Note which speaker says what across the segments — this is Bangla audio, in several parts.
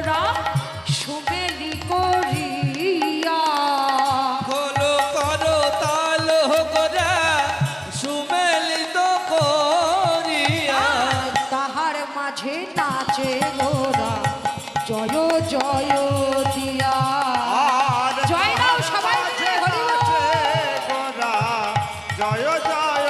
Speaker 1: তোরা সুগেলি
Speaker 2: করিয়া। খোলো করো তাল
Speaker 1: করা তাহার মাঝে নাচে গোরা জয় জয় দিয়া।
Speaker 3: জয় নাও সবাই জয় জয়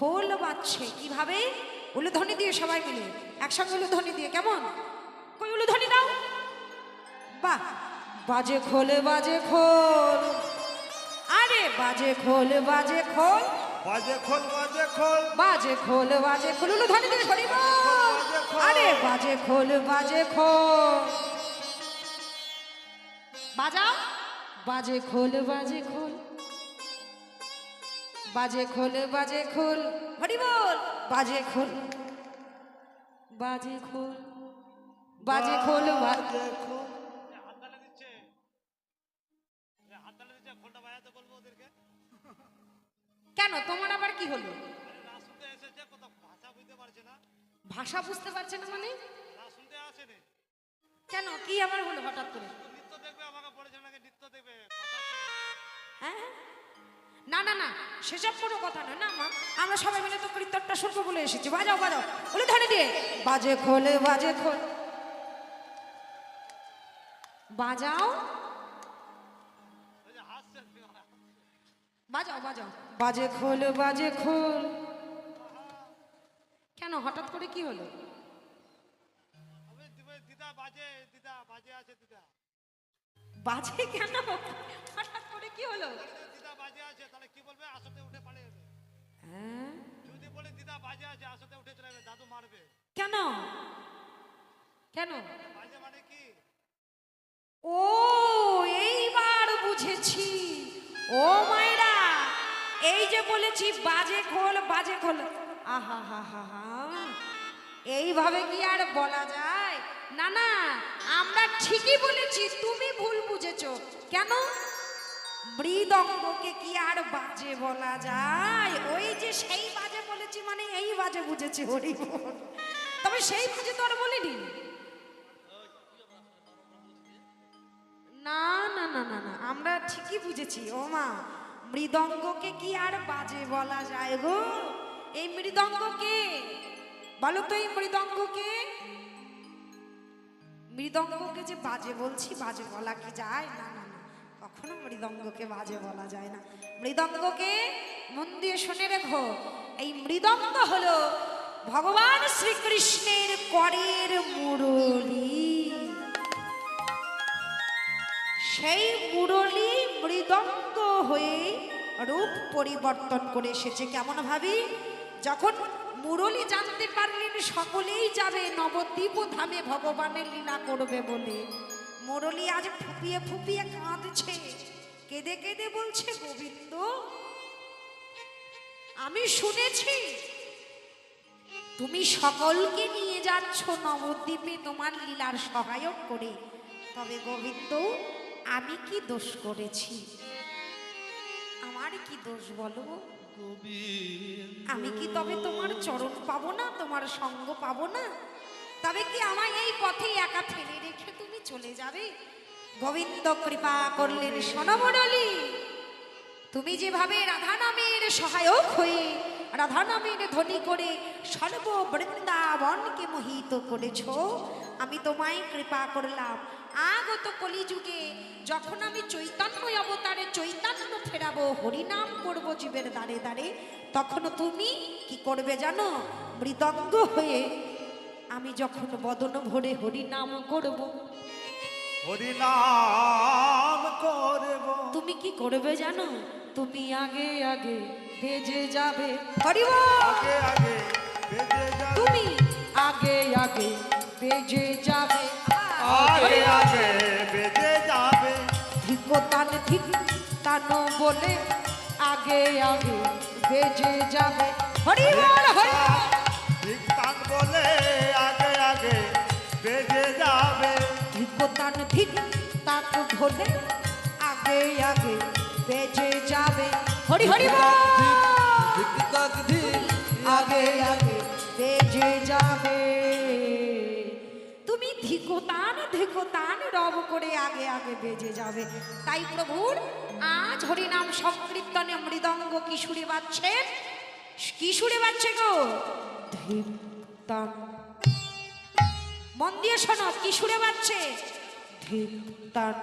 Speaker 1: খোল বাজছে। কীভাবে? উলুধ্বনি দিয়ে সবাই মিলে। একসঙ্গে উলুধ্বনি দিয়ে। কেমন? কই উলুধ্বনি দাও। বাহ বাজে খোলে বাজে খোল। আরে বাজে খোল বাজে খোল।
Speaker 2: বাজে খোল বাজে খোল।
Speaker 1: বাজে খোল বাজে খোল। উলুধ্বনি দিয়ে সরি আরে বাজে খোল বাজে খোল। বাজাও। বাজে খোল বাজে খোল। বাজে খোল বাজে খোল। হরি বল। বাজে খোল। বাজে খোল। বাজে খোল বাজে
Speaker 2: খোল।
Speaker 1: কেন? তোমার আবার কি হলো? ভাষা বুঝতে পারছে না মানে? কেন? কি আমার হলো হঠাৎ করে? হ্যাঁ। না না না, সেসব কোনো কথা নয় না, মা, আমরা সবাই মিলে তো কীর্তনটা শুনব বলে এসেছি। বাজাও বাজাও বলে ধরে দিয়ে বাজে খোলে, বাজে খোল। বাজাও। বাজাও বাজাও। বাজে খোল বাজে খোল। কেন, হঠাৎ করে কি হলো? বাজে কেন? হঠাৎ করে কি হলো? হ্যাঁ? কেন? কেন? ও এইবার বুঝেছি। ও মায়েরা এই যে বলেছি বাজে খোল বাজে খোল। আহা হা হা হা। এইভাবে কি আর বলা যায়? না না আমরা ঠিকই বলেছি তুমি ভুল বুঝেছ। কেন? মৃদঙ্গকে কি আর বাজে বলা যায়? ওই যে সেই বাজে বলেছি মানে এই বাজে বুঝেছি, হরি তবে সেই বাজে তো আর বলিনি। না না না না না, আমরা ঠিকই বুঝেছি। ও মা, মৃদঙ্গকে কি আর বাজে বলা যায় গো? এই মৃদঙ্গকে, বলো তো এই মৃদঙ্গকে। মৃদঙ্গকে যে বাজে বলছি, বাজে বলা কি যায়? না না মৃদঙ্গকে বাজে বলা যায় না। মৃদঙ্গকে মন দিয়ে শুনে রেখো। এই মৃদঙ্গ হলো ভগবান শ্রীকৃষ্ণের করের মুরলী। সেই মুরলী মৃদঙ্গ হয়ে রূপ পরিবর্তন করে এসেছে। কেমন ভাবি? যখন মুরলী জানতে পারলেন, সকলেই যাবে নবদ্বীপ ধামে ভগবানের লীলা করবে বলে। মুরলী আজ ফুপিয়ে ফুপিয়ে কাঁদছে। কেঁদে কেঁদে বলছে, গোবিন্দ, আমি শুনেছি তুমি সকলকে নিয়ে যাচ্ছ নবদ্বীপে তোমার লীলার সহায়ক করে। তবে গোবিন্দ, আমি কি দোষ করেছি? আমার কি দোষ বলো? আমি কি তবে তোমার চরণ পাবো না, তোমার সঙ্গ পাবো না? তবে কি আমায় এই পথে একা ফেলে রেখে তুমি চলে যাবে? গোবিন্দ কৃপা করলেন সোনমণ্ডলী তুমি যেভাবে রাধা নামের সহায়ক হয়ে রাধা নামের ধ্বনি করে সর্ব বৃন্দাবনকে মোহিত করেছ, আমি তোমায় কৃপা করলাম। আগত কলিযুগে যখন আমি চৈতন্য অবতারে চৈতন্য ফেরাবো, হরিনাম করব জীবের দ্বারে দ্বারে, তখন তুমি কি করবে জানো? মৃদঙ্গ হয়ে আমি যখন বদন ভরে হরিনাম করব
Speaker 2: হরিনাম করব।
Speaker 1: তুমি কি করবে জানো? তুমি আগে আগে ভেজে যাবে। হরিব
Speaker 2: আগে আগে বেজে যাবে।
Speaker 1: তুমি আগে আগে বেজে যাবে।
Speaker 2: আগে আগে বেজে যাবে।
Speaker 1: ধিকতান ধিক তানো বলে আগে আগে বেজে যাবে। বলে
Speaker 2: আগে আগে বেজে যাবে।
Speaker 1: হরি হরি।
Speaker 3: ধিক ধিক
Speaker 1: আগে আগে বেজে যাবে। তুমি ধিকোতান ধিকোতান রব করে আগে আগে বেজে যাবে। তাই প্রভুর আজ হরিনাম সংকীর্তনে মৃদঙ্গ কিশোরে বাজছেন কিশোরে বাজছে গো। ধিকতান। মন দিয়ে শোনো কিশোরে বাজছে। ধিকতান।